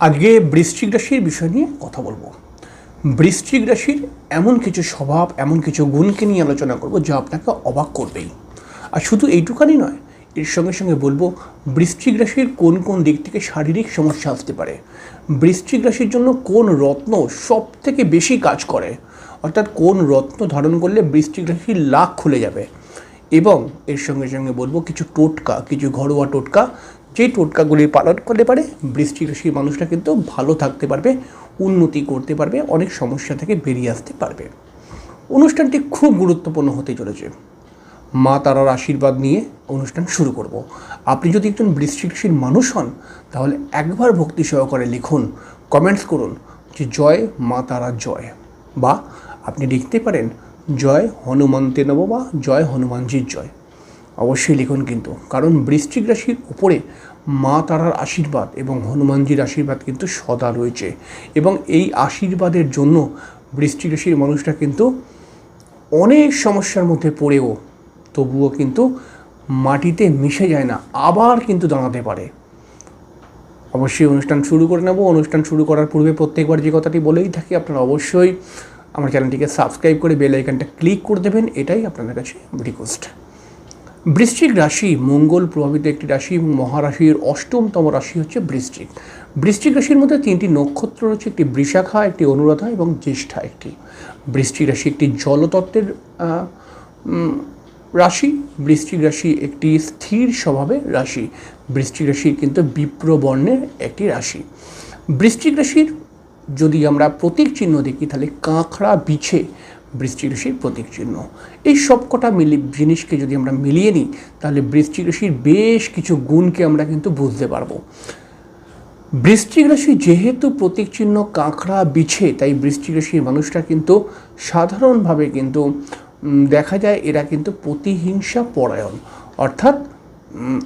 আজকে বৃশ্চিক রাশির বিষয় নিয়ে কথা বলব। বৃশ্চিক রাশির এমন কিছু স্বভাব, এমন কিছু গুণকে নিয়ে আলোচনা করব যা আপনাকে অবাক করবেই। আর শুধু এইটুকানি নয়, এর সঙ্গে সঙ্গে বলব, বৃশ্চিক রাশির কোন কোন দিক থেকে শারীরিক সমস্যা আসতে পারে? বৃশ্চিক রাশির জন্য কোন রত্ন সব থেকে বেশি কাজ করে? অর্থাৎ কোন রত্ন ধারণ করলে বৃশ্চিক রাশির লাখ খুলে যাবে? এবং এর সঙ্গে সঙ্গে বলব, কিছু টোটকা, কিছু ঘরোয়া টোটকা যেই টোটকাগুলি পালন করতে পারে বৃষ্টি রাশির মানুষরা কিন্তু ভালো থাকতে পারবে, উন্নতি করতে পারবে, অনেক সমস্যা থেকে বেরিয়ে আসতে পারবে। অনুষ্ঠানটি খুব গুরুত্বপূর্ণ হতে চলেছে। মা তারার আশীর্বাদ নিয়ে অনুষ্ঠান শুরু করব। আপনি যদি একজন বৃষ্টি রাশির মানুষ হন, তাহলে একবার ভক্তি সহকারে লিখুন, কমেন্টস করুন যে জয় মা তারা জয় বা আপনি লিখতে পারেন, জয় হনুমন্তে নব বা জয় হনুমানজির জয়। অবশ্যই লিখুন কিন্তু। কারণ বৃশ্চিক রাশির উপরে মা তারার আশীর্বাদ এবং হনুমানজির আশীর্বাদ কিন্তু সদা রয়েছে। এবং এই আশীর্বাদের জন্য বৃশ্চিক রাশির মানুষরা কিন্তু অনেক সমস্যার মধ্যে পড়েও তবুও কিন্তু মাটিতে মিশে যায় না, আবার কিন্তু দাঁড়াতে পারে। অবশ্যই অনুষ্ঠান শুরু করে নেব। অনুষ্ঠান শুরু করার পূর্বে প্রত্যেকবার যে কথাটি বলেই থাকি, আপনারা অবশ্যই আমার চ্যানেলটিকে সাবস্ক্রাইব করে বেল আইকনটা ক্লিক করে দেবেন। এটাই আপনাদের কাছে রিকোয়েস্ট বৃশ্চিক রাশি মঙ্গল প্রভাবিত একটি রাশি এবং মহারাশির অষ্টমতম রাশি হচ্ছে বৃশ্চিক। বৃশ্চিক রাশির মধ্যে তিনটি নক্ষত্র রয়েছে, একটি বৃষাখা, একটি অনুরাধা এবং জ্যেষ্ঠা একটি। বৃশ্চিক রাশি একটি জলতত্ত্বের রাশি। বৃশ্চিক রাশি একটি স্থির স্বভাবের রাশি। বৃশ্চিক রাশি কিন্তু বিপ্র বর্ণের একটি রাশি। বৃশ্চিক রাশির যদি আমরা প্রতীক চিহ্ন দেখি, তাহলে কাঁকড়া, বিছে বৃশ্চিক রাশির প্রতীক চিহ্ন এই সবকটা মিলি, জিনিসকে যদি আমরা মিলিয়ে নিই, তাহলে বৃশ্চিক রাশির বেশ কিছু গুণকে আমরা কিন্তু বুঝতে পারব। বৃশ্চিক রাশি যেহেতু প্রতীক চিহ্ন কাঁকড়া, বিছে, তাই বৃশ্চিক রাশির মানুষরা কিন্তু সাধারণভাবে কিন্তু দেখা যায় এরা কিন্তু প্রতিহিংসা পরায়ণ। অর্থাৎ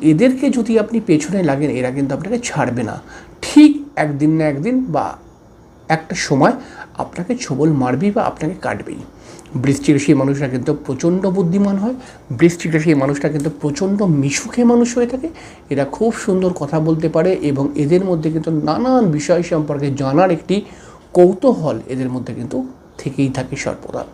এদেরকে যদি আপনি পেছনে লাগেন, এরা কিন্তু আপনাকে ছাড়বে না। ঠিক একদিন না একদিন বা একটা সময় আপনাকে ছবল মারবেই বা আপনাকে কাটবেই। বৃষ্টিক রাশির মানুষরা কিন্তু প্রচণ্ড বুদ্ধিমান হয় বৃষ্টিক রাশির মানুষরা কিন্তু প্রচণ্ড মিশুখে মানুষ হয়ে থাকে। এরা খুব সুন্দর কথা বলতে পারে এবং এদের মধ্যে কিন্তু নানান বিষয় সম্পর্কে জানার একটি কৌতূহল এদের মধ্যে কিন্তু থেকেই থাকে সর্বদা।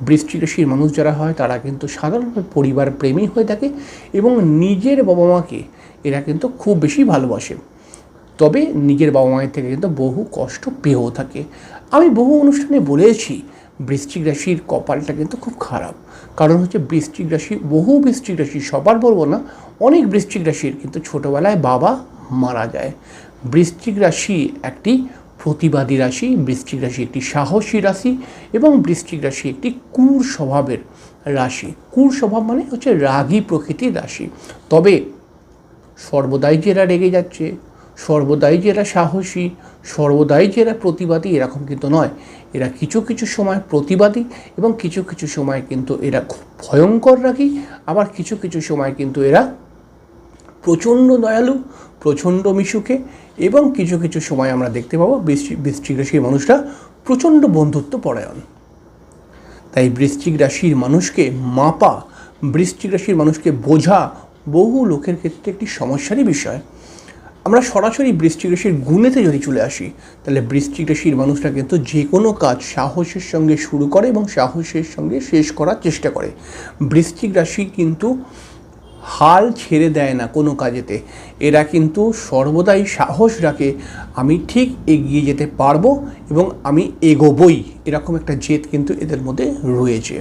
বৃষ্টি রাশির মানুষ যারা হয়, তারা কিন্তু সাধারণভাবে পরিবার প্রেমী হয়ে থাকে এবং নিজের বাবা মাকে এরা কিন্তু খুব বেশি ভালোবাসে। তবে নিজের বাবা মায়ের থেকে কিন্তু বহু কষ্ট পেয়েও থাকে। আমি বহু অনুষ্ঠানে বলেছি, বৃশ্চিক রাশির কপালটা কিন্তু খুব খারাপ। কারণ হচ্ছে বৃশ্চিক রাশি, বহু বৃশ্চিক রাশি সবার বলব না, অনেক বৃশ্চিক রাশির কিন্তু ছোটোবেলায় বাবা মারা যায়। বৃশ্চিক রাশি একটি প্রতিবাদী রাশি, বৃশ্চিক রাশি একটি সাহসী রাশি এবং বৃশ্চিক রাশি একটি কুর স্বভাবের রাশি। কুর স্বভাব মানে হচ্ছে রাগী প্রকৃতির রাশি। তবে সর্বদাই যে রেগে যাচ্ছে সর্বদাই যে এরা সাহসী, সর্বদাই যে এরা প্রতিবাদী, এরকম কিন্তু নয়। এরা কিছু কিছু সময় প্রতিবাদী এবং কিছু কিছু সময় কিন্তু এরা খুব ভয়ঙ্কর রাখি আবার কিছু কিছু সময় কিন্তু এরা প্রচণ্ড দয়ালু, প্রচণ্ড মিশুকে এবং কিছু কিছু সময় আমরা দেখতে পাবো বৃষ্টি, বৃষ্টিক রাশির মানুষরা প্রচণ্ড বন্ধুত্ব পরায়ণ। তাই বৃশ্চিক রাশির মানুষকে মাপা বৃশ্চিক রাশির মানুষকে বোঝা বহু লোকের ক্ষেত্রে একটি সমস্যারই বিষয়। আমরা সরাসরি বৃষ্টিক রাশির গুণেতে যদি চলে আসি, তাহলে বৃষ্টিক রাশির মানুষরা কিন্তু যে কোনো কাজ সাহসের সঙ্গে শুরু করে এবং সাহসের সঙ্গে শেষ করার চেষ্টা করে। বৃষ্টিক রাশি কিন্তু হাল ছেড়ে দেয় না কোনো কাজেতে। এরা কিন্তু সর্বদাই সাহস রাখে আমি ঠিক এগিয়ে যেতে পারব এবং আমি এগোবই। এরকম একটা জেদ কিন্তু এদের মধ্যে রয়েছে।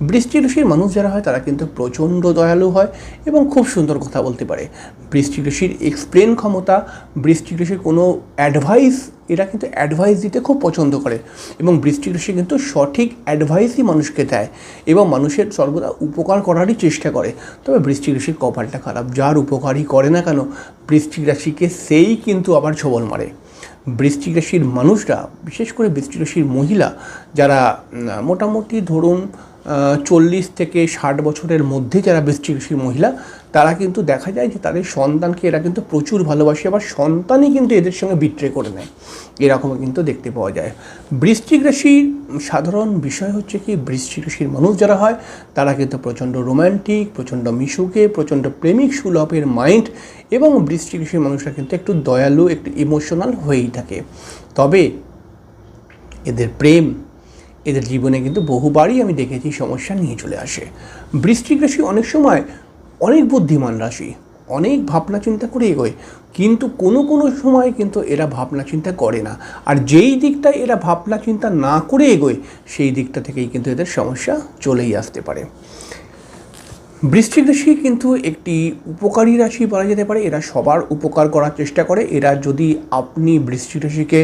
বৃষ্টি রাশির মানুষ যারা হয়, তারা কিন্তু প্রচণ্ড দয়ালু হয় এবং খুব সুন্দর কথা বলতে পারে। বৃষ্টি ঋষির এক্সপ্লেন ক্ষমতা, বৃষ্টি ঋষির কোনো অ্যাডভাইস এরা কিন্তু অ্যাডভাইস দিতে খুব পছন্দ করে এবং বৃষ্টি ঋষি কিন্তু সঠিক অ্যাডভাইসই মানুষকে দেয় এবং মানুষের সর্বদা উপকার করারই চেষ্টা করে। তবে বৃষ্টি ঋষির কপালটা খারাপ, যার উপকারই করে না কেন বৃষ্টিক রাশিকে সেই কিন্তু আবার ছবল মারে। বৃষ্টিক রাশির মানুষরা, বিশেষ করে বৃষ্টিক রাশির মহিলা, যারা মোটামুটি ধরুন চল্লিশ থেকে ষাট বছরের মধ্যে যারা রাশির মহিলা, তারা কিন্তু দেখা যায় যে তাদের সন্তানকে এরা কিন্তু প্রচুর ভালোবাসে, আবার সন্তানই কিন্তু এদের সঙ্গে বিট্রে করে নেয়। এরকমও কিন্তু দেখতে পাওয়া যায়। বৃশ্চিক রাশির সাধারণ বিষয় হচ্ছে কি বৃশ্চিক রাশির মানুষ যারা হয়, তারা কিন্তু প্রচণ্ড রোম্যান্টিক প্রচণ্ড মিশুকে, প্রচণ্ড প্রেমিক সুলভের মাইন্ড এবং বৃশ্চিক রাশির মানুষরা কিন্তু একটু দয়ালু, একটু ইমোশনাল হয়েই থাকে। তবে এদের প্রেম এদের জীবনে কিন্তু বহুবারই আমি দেখেছি সমস্যা নিয়ে চলে আসে। বৃশ্চিক রাশি অনেক সময় অনেক বুদ্ধিমান রাশি, অনেক ভাবনা চিন্তা করে এগোয়, কিন্তু কোনো কোনো সময় কিন্তু এরা ভাবনা চিন্তা করে না। আর যেই দিকটা এরা ভাবনা চিন্তা না করে এগোয়, সেই দিকটা থেকেই কিন্তু এদের সমস্যা চলেই আসতে পারে। বৃশ্চিক রাশি কিন্তু একটি উপকারী রাশি বলা যেতে পারে। এরা সবার উপকার করার চেষ্টা করে। এরা যদি আপনি বৃশ্চিক রাশিকে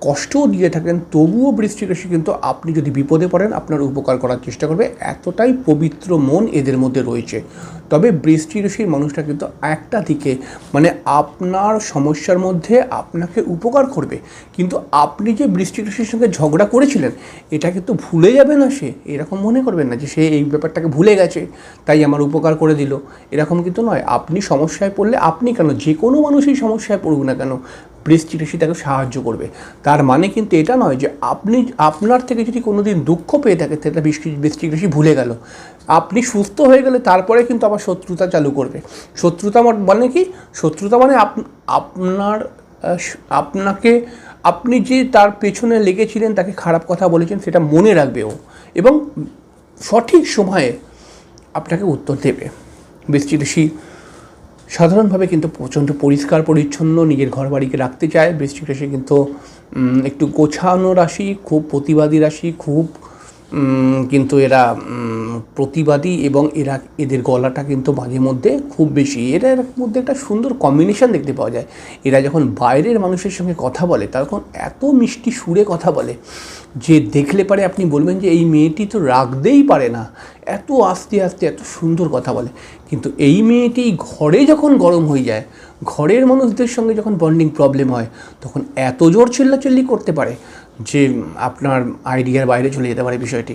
কষ্টও দিয়ে থাকেন, তবুও বৃশ্চিক রাশি কিন্তু আপনি যদি বিপদে পড়েন, আপনার উপকার করার চেষ্টা করবে। এতটাই পবিত্র মন এদের মধ্যে রয়েছে। তবে বৃষ্টি রাশির মানুষটা কিন্তু একটা দিকে মানে আপনার সমস্যার মধ্যে আপনাকে উপকার করবে। কিন্তু আপনি যে বৃষ্টি রাশির সঙ্গে ঝগড়া করেছিলেন, এটা কিন্তু ভুলে যাবে না সে। এরকম মনে করবেন না যে সে এই ব্যাপারটাকে ভুলে গেছে, তাই আমার উপকার করে দিল। এরকম কিন্তু নয়। আপনি সমস্যায় পড়লে আপনি কেন? যে কোনো মানুষই সমস্যায় পড়ুক না কেন। বৃষ্টি ঋষি তাকে সাহায্য করবে। তার মানে কিন্তু এটা নয় যে আপনি, আপনার থেকে যদি কোনো দিন দুঃখ পেয়ে থাকে, সেটা বৃষ্টি বৃষ্টি ঋষি ভুলে গেল। আপনি সুস্থ হয়ে গেলে তারপরে কিন্তু আবার শত্রুতা চালু করবে। শত্রুতা মানে কি? শত্রুতা মানে আপনার আপনাকে, আপনি যে তার পেছনে লেগেছিলেন, তাকে খারাপ কথা বলেছেন, সেটা মনে রাখবে ও। এবং সঠিক সময়ে আপনাকে উত্তর দেবে। বৃষ্টি ঋষি সাধারণভাবে কিন্তু প্রচণ্ড পরিষ্কার, পরিচ্ছন্ন নিজের ঘর বাড়িকে রাখতে চায়। বৃশ্চিক রাশি কিন্তু একটু গোছানো রাশি, খুব প্রতিবাদী রাশি, খুব কিন্তু এরা প্রতিবাদী এবং এরা, এদের গলাটা কিন্তু মাঝে মধ্যে খুব বেশি, এরা এর মধ্যে একটা সুন্দর কম্বিনেশন দেখতে পাওয়া যায়। এরা যখন বাইরের মানুষের সঙ্গে কথা বলে তখন এত মিষ্টি সুরে কথা বলে, যে দেখলে পারে আপনি বলবেন যে, এই মেয়েটি তো রাখতেই পারে না। এত আস্তে আস্তে এত সুন্দর কথা বলে। কিন্তু এই মেয়েটি ঘরে যখন গরম হয়ে যায়, ঘরের মানুষদের সঙ্গে যখন বন্ডিং প্রবলেম হয়, তখন এত জোর চিল্লাচিল্লি করতে পারে। যে আপনার আইডিয়ার বাইরে চলে যেতে পারে বিষয়টি।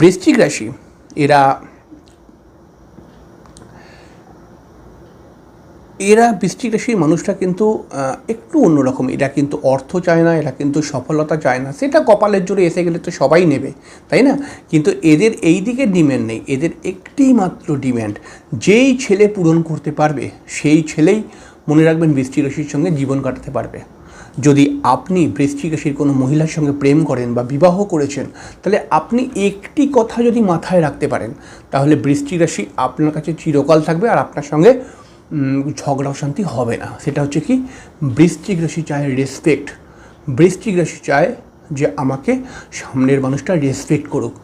বৃশ্চিক রাশি, এরা এরা বৃষ্টিক রাশির মানুষটা কিন্তু একটু অন্যরকম। এরা কিন্তু অর্থ চায় না, এরা কিন্তু সফলতা চায় না। সেটা কপালের জোরে এসে গেলে তো সবাই নেবে, তাই না? কিন্তু এদের এই দিকে ডিম্যান্ড নেই। এদের একটি মাত্র ডিম্যান্ড, যেই ছেলে পূরণ করতে পারবে, সেই ছেলেই মনে রাখবেন বৃষ্টি রাশির সঙ্গে জীবন কাটাতে পারবে। যদি আপনি বৃশ্চিক রাশির কোনো মহিলার সঙ্গে প্রেম করেন বা বিবাহ করেছেন, তাহলে আপনি একটি কথা যদি মাথায় রাখতে পারেন, তাহলে বৃশ্চিক রাশি আপনার কাছে চিরকাল থাকবে আর আপনার সঙ্গে ঝগড়া অশান্তি হবে না। সেটা হচ্ছে কি বৃশ্চিক রাশি চায় রেসপেক্ট বৃশ্চিক রাশি চায় যে আমাকে সামনের মানুষটা রেসপেক্ট করুক।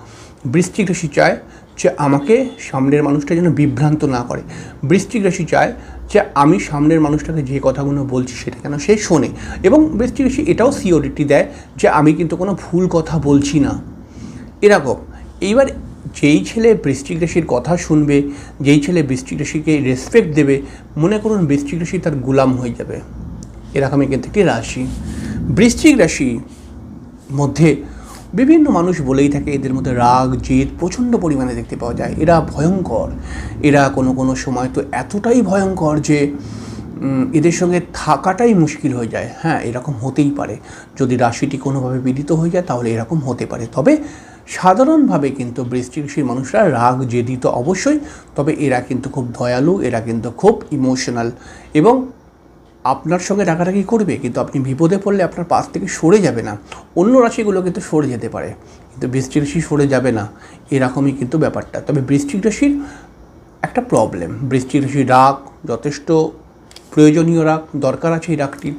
বৃশ্চিক রাশি চায় যে আমাকে সামনের মানুষটা যেন বিভ্রান্ত না করে। বৃশ্চিক রাশি চায় যে আমি সামনের মানুষটাকে যে কথাগুলো বলছি সেটা কেন সে শোনে এবং বৃশ্চিক রাশি এটাও সিওরিটি দেয় যে আমি কিন্তু কোনো ভুল কথা বলছি না। এরকম এইবার যেই ছেলে বৃশ্চিক রাশির কথা শুনবে, যেই ছেলে বৃশ্চিক রাশিকে রেসপেক্ট দেবে, মনে করুন বৃশ্চিক রাশি তার গুলাম হয়ে যাবে। এরকমই কিন্তু একটি রাশি। বৃশ্চিক রাশি মধ্যে বিভিন্ন মানুষ বলেই থাকে এদের মধ্যে রাগ, জেদ প্রচণ্ড পরিমাণে দেখতে পাওয়া যায়। এরা ভয়ঙ্কর। এরা কোনো কোনো সময় তো এতটাই ভয়ঙ্কর যে এদের সঙ্গে থাকাটাই মুশকিল হয়ে যায়। হ্যাঁ এরকম হতেই পারে। যদি রাশিটি কোনোভাবে পীড়িত হয়ে যায়, তাহলে এরকম হতে পারে। তবে সাধারণভাবে কিন্তু রাশির মানুষরা রাগ জেদি তো অবশ্যই। তবে এরা কিন্তু খুব দয়ালু, এরা কিন্তু খুব ইমোশনাল এবং আপনার সঙ্গে রাগারাগি করবে, কিন্তু আপনি বিপদে পড়লে আপনার পাশ থেকে সরে যাবে না। অন্য রাশিগুলো কিন্তু সরে যেতে পারে, কিন্তু বৃষ্টিক রাশি সরে যাবে না। এরকমই কিন্তু ব্যাপারটা। তবে বৃষ্টিক রাশির একটা প্রবলেম বৃষ্টিক রাশির রাগ যথেষ্ট প্রয়োজনীয় রাগ, দরকার আছে এই রাগটির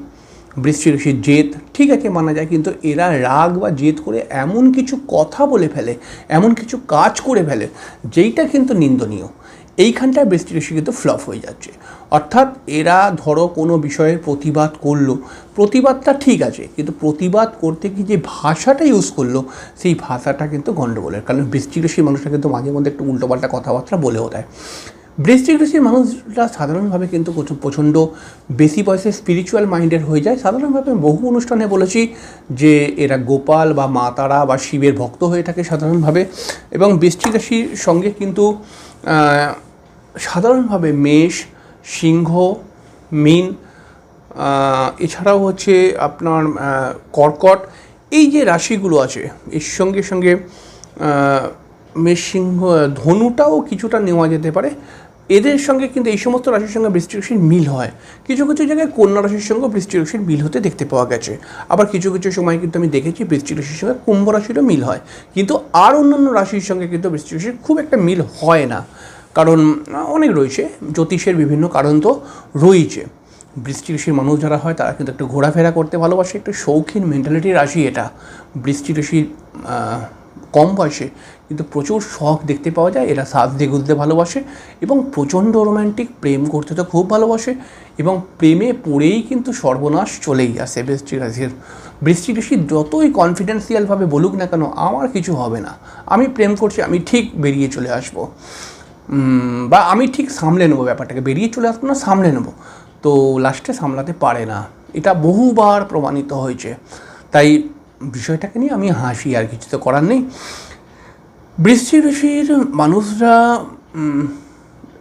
বৃষ্টিক রাশির জেদ, ঠিক আছে, মানা যায়, কিন্তু এরা রাগ বা জেদ করে এমন কিছু কথা বলে ফেলে, এমন কিছু কাজ করে ফেলে, যেইটা কিন্তু নিন্দনীয়। এইখানটায় বৃষ্টি রাশি কিন্তু ফ্লপ হয়ে যাচ্ছে। অর্থাৎ এরা ধরো কোনো বিষয়ের প্রতিবাদ করল, প্রতিবাদটা ঠিক আছে, কিন্তু প্রতিবাদ করতে গিয়ে যে ভাষাটা ইউজ করল, সেই ভাষাটা কিন্তু গণ্ডগোলের কারণ বৃষ্টি রাশির মানুষটা কিন্তু মাঝে মধ্যে একটু উল্টোপাল্টা কথাবার্তা বলেও দেয়। বৃষ্টিক রাশির মানুষরা সাধারণভাবে কিন্তু প্রচণ্ড বেশি বয়সে স্পিরিচুয়াল মাইন্ডের হয়ে যায়। সাধারণভাবে বহু অনুষ্ঠানে বলেছি যে এরা গোপাল বা মা তারা বা শিবের ভক্ত হয়ে থাকে সাধারণভাবে এবং বৃষ্টিক রাশির সঙ্গে কিন্তু সাধারণভাবে মেষ, সিংহ, মিন এছাড়াও হচ্ছে আপনার কর্কট, এই যে রাশিগুলো আছে, এর সঙ্গে সঙ্গে মেষ, সিংহ, ধনুটাও কিছুটা নেওয়া যেতে পারে। এদের সঙ্গে কিন্তু এই সমস্ত রাশির সঙ্গে বৃষ্টি রাশির মিল হয়। কিছু কিছু জায়গায় কন্যা রাশির সঙ্গে বৃষ্টি রাশির মিল হতে দেখতে পাওয়া গেছে। আবার কিছু কিছু সময় কিন্তু আমি দেখেছি বৃষ্টি রাশির সঙ্গে কুম্ভ রাশিরও মিল হয়। কিন্তু আর অন্যান্য রাশির সঙ্গে কিন্তু বৃষ্টি রাশির খুব একটা মিল হয় না। কারণ অনেক রয়েছে। জ্যোতিষের বিভিন্ন কারণ তো রয়েছে। বৃষ্টি রাশির মানুষ যারা হয়, তারা কিন্তু একটু ঘোরাফেরা করতে ভালোবাসে। একটু শৌখিন মেন্টালিটির রাশি এটা। বৃষ্টি রাশির কম বয়সে কিন্তু প্রচুর শখ দেখতে পাওয়া যায়, এরা দিয়ে গুজতে ভালোবাসে এবং প্রচণ্ড রোম্যান্টিক প্রেম করতে তো খুব ভালোবাসে এবং প্রেমে পড়েই কিন্তু সর্বনাশ চলেই আসে বৃষ্টি রাশির। বৃষ্টি রাশি যতই কনফিডেন্সিয়ালভাবে বলুক না কেন আমার কিছু হবে না। আমি প্রেম করছি, আমি ঠিক বেরিয়ে চলে আসব। বা আমি ঠিক সামলে নেব ব্যাপারটাকে, বেরিয়ে চলে আসব না, সামলে নেব। তো লাস্টে সামলাতে পারে না। এটা বহুবার প্রমাণিত হয়েছে। তাই বিষয়টাকে নিয়ে আমি হাসি আর কিছু তো করার নেই। বৃষ্টি রাশির মানুষরা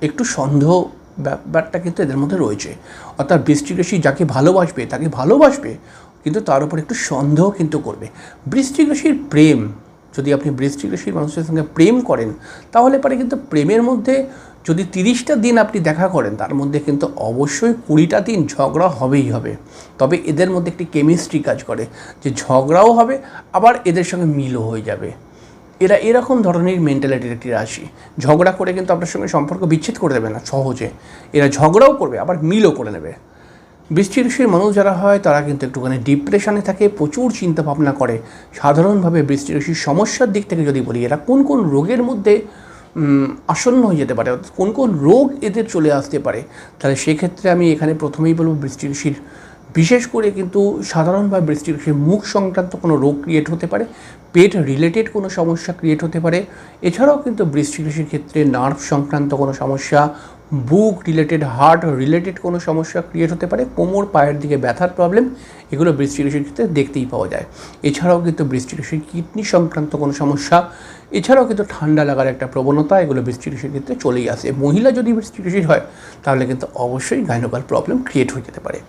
একটু সন্দেহ ব্যাপারটা কিন্তু এদের মধ্যে রয়েছে। অর্থাৎ বৃষ্টি রাশি যাকে ভালোবাসবে, তাকে ভালোবাসবে, কিন্তু তার উপর একটু সন্দেহ কিন্তু করবে। বৃষ্টি রাশির প্রেম, যদি আপনি বৃষ্টি রাশির মানুষের সঙ্গে প্রেম করেন, তাহলে পরে কিন্তু প্রেমের মধ্যে যদি তিরিশটা দিন আপনি দেখা করেন, তার মধ্যে কিন্তু অবশ্যই কুড়িটা দিন ঝগড়া হবেই হবে। তবে এদের মধ্যে একটি কেমিস্ট্রি কাজ করে, যে ঝগড়াও হবে, আবার এদের সঙ্গে মিলও হয়ে যাবে। এরা এরকম ধরনের মেন্টালিটির একটি রাশি। ঝগড়া করে কিন্তু আপনার সঙ্গে সম্পর্ক বিচ্ছেদ করে দেবে না, সহজে। এরা ঝগড়াও করবে, আবার মিলও করে নেবে। বৃষ্টি রাশির মানুষ যারা হয়, তারা কিন্তু একটুখানি ডিপ্রেশনে থাকে, প্রচুর চিন্তা ভাবনা করে। সাধারণভাবে বৃষ্টি রাশির সমস্যার দিক থেকে যদি বলি, এরা কোন কোন রোগের মধ্যে আসন্ন হয়ে যেতে পারে। অর্থাৎ কোন কোন রোগ এদের চলে আসতে পারে, তাহলে সেক্ষেত্রে আমি এখানে প্রথমেই বলব বৃষ্টি রাশির বিশেষ করে কিন্তু সাধারণভাবে বৃষ্টি সে মুখ সংক্রান্ত কোনো রোগ ক্রিয়েট হতে পারে, পেট রিলেটেড কোনো সমস্যা ক্রিয়েট হতে পারে। এছাড়াও কিন্তু বৃষ্টি রাশির ক্ষেত্রে নার্ভ সংক্রান্ত কোনো সমস্যা বুক রিলেটেড, হার্ট রিলেটেড কোনো সমস্যা ক্রিয়েট হতে পারে, কোমর, পায়ের দিকে ব্যথার প্রবলেম, এগুলো বৃষ্টি রাশির ক্ষেত্রে দেখতেই পাওয়া যায়। এছাড়াও কিন্তু বৃষ্টি রাশির কিডনি সংক্রান্ত কোনো সমস্যা, এছাড়াও কিন্তু ঠান্ডা লাগার একটা প্রবণতা, এগুলো বৃষ্টি রাশির ক্ষেত্রে চলেই আসে। মহিলা যদি বৃষ্টি রাশির হয়, তাহলে কিন্তু অবশ্যই গাইনোকাল প্রবলেম ক্রিয়েট হয়ে যেতে পারে।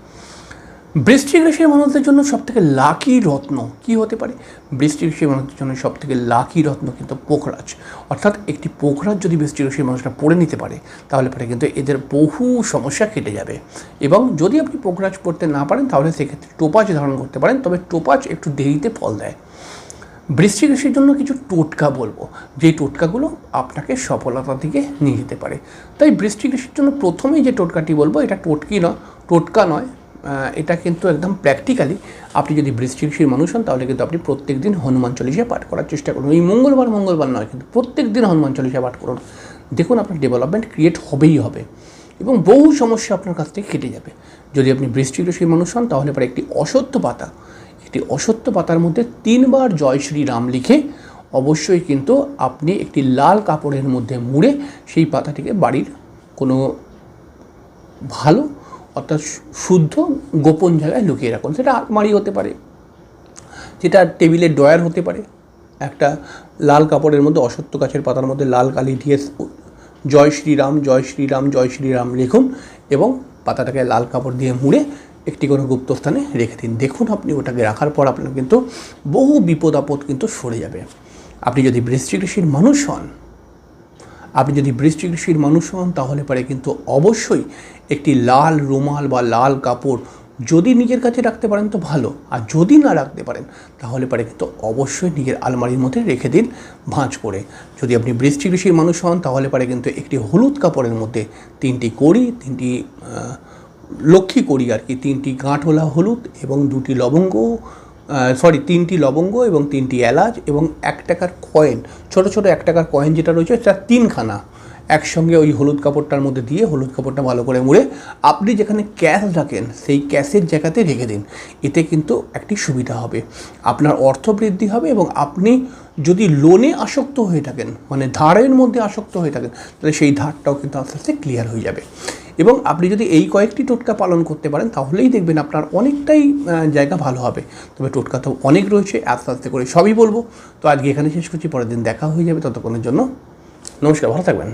বৃষ্টিক রাশির মানুষদের জন্য সবথেকে লাকি রত্ন কি হতে পারে? বৃষ্টিক রাশির মানুষদের জন্য সবথেকে লাকি রত্ন কিন্তু পোখরাজ। অর্থাৎ একটি পোখরাজ যদি বৃষ্টিক রাশির মানুষরা পড়ে নিতে পারে, তাহলে পরে কিন্তু এদের বহু সমস্যা কেটে যাবে। এবং যদি আপনি পোখরাজ পড়তে না পারেন, তাহলে সেক্ষেত্রে টোপাজ ধারণ করতে পারেন, তবে টোপাজ একটু দেরিতে ফল দেয়। বৃষ্টিক রাশির জন্য কিছু টোটকা বলব, যেই টোটকাগুলো আপনাকে সফলতার দিকে নিয়ে যেতে পারে। তাই বৃষ্টিক রাশির জন্য প্রথমেই যে টোটকাটি বলব, এটা টোটকি নয়, টোটকা নয় এটা কিন্তু একদম প্র্যাকটিক্যালি আপনি যদি বৃষ্টিক রাশির মানুষ হন, তাহলে কিন্তু আপনি প্রত্যেক দিন হনুমান চল্লিশা পাঠ করার চেষ্টা করুন। এই মঙ্গলবার মঙ্গলবার নয়, কিন্তু প্রত্যেক দিন হনুমান চল্লিশা পাঠ করুন। দেখুন আপনার ডেভেলপমেন্ট ক্রিয়েট হবেই হবে এবং বহু সমস্যা আপনার কাছ থেকে কেটে যাবে। যদি আপনি বৃষ্টিক রাশির মানুষ হন, তাহলে পরে একটি অসত্য পাতা, একটি অসত্য পাতার মধ্যে তিনবার জয় শ্রীরাম লিখে অবশ্যই কিন্তু আপনি একটি লাল কাপড়ের মধ্যে মুড়ে সেই পাতাটিকে বাড়ির কোনো ভালো অর্থাৎ শুদ্ধ গোপন জায়গায় লুকিয়ে রাখুন। সেটা আলমারি হতে পারে যেটা টেবিলের ডয়ার হতে পারে, একটা লাল কাপড়ের মধ্যে অসত্য গাছের পাতার মধ্যে লাল কালি দিয়ে জয় শ্রীরাম জয় শ্রীরাম জয় শ্রীরাম লিখুন এবং পাতাটাকে লাল কাপড় দিয়ে মুড়ে একটি কোনো গুপ্তস্থানে রেখে দিন। দেখুন আপনি ওটাকে রাখার পর আপনার কিন্তু বহু বিপদ আপদ কিন্তু সরে যাবে। আপনি যদি রাশির মানুষ হন আপনি যদি বৃষ্টিক মানুষ হন, তাহলে পরে কিন্তু অবশ্যই একটি লাল রুমাল বা লাল কাপড় যদি নিজের কাছে রাখতে পারেন তো ভালো। আর যদি না রাখতে পারেন, তাহলে পরে কিন্তু অবশ্যই নিজের আলমারির মধ্যে রেখে দিন ভাঁজ করে। যদি আপনি রাশির মানুষ হন, তাহলে পরে কিন্তু একটি হলুদ কাপড়ের মধ্যে তিনটি কড়ি, তিনটি লক্ষ্মী করি আর কি, তিনটি গাঁঠওয়ালা হলুদ এবং দুটি লবঙ্গ সরি তিনটি লবঙ্গ এবং তিনটি এলাচ এবং এক টাকার কয়েন ছোট ছোট এক টাকার কয়েন যেটা রয়েছে, সেটা তিনখানা। একসঙ্গে ওই হলুদ কাপড়টার মধ্যে দিয়ে হলুদ কাপড়টা ভালো করে মুড়ে আপনি যেখানে ক্যাশ রাখেন, সেই ক্যাশের জায়গাতে রেখে দিন। এতে কিন্তু একটি সুবিধা হবে। আপনার অর্থ বৃদ্ধি হবে এবং আপনি যদি লোনে আসক্ত হয়ে থাকেন মানে ধারের মধ্যে আসক্ত হয়ে থাকেন, তাহলে সেই ধারটাও কিন্তু আস্তে আস্তে ক্লিয়ার হয়ে যাবে। এবং আপনি যদি এই কয়েকটি টোটকা পালন করতে পারেন, তাহলেই দেখবেন আপনার অনেকটাই জায়গা ভালো হবে। তবে টোটকা তো অনেক রয়েছে, আস্তে আস্তে করে সবই বলব। তো আজকে এখানে শেষ করছি, পরের দিন দেখা হয়ে যাবে ততক্ষণের জন্য। নমস্কার, ভালো থাকবেন।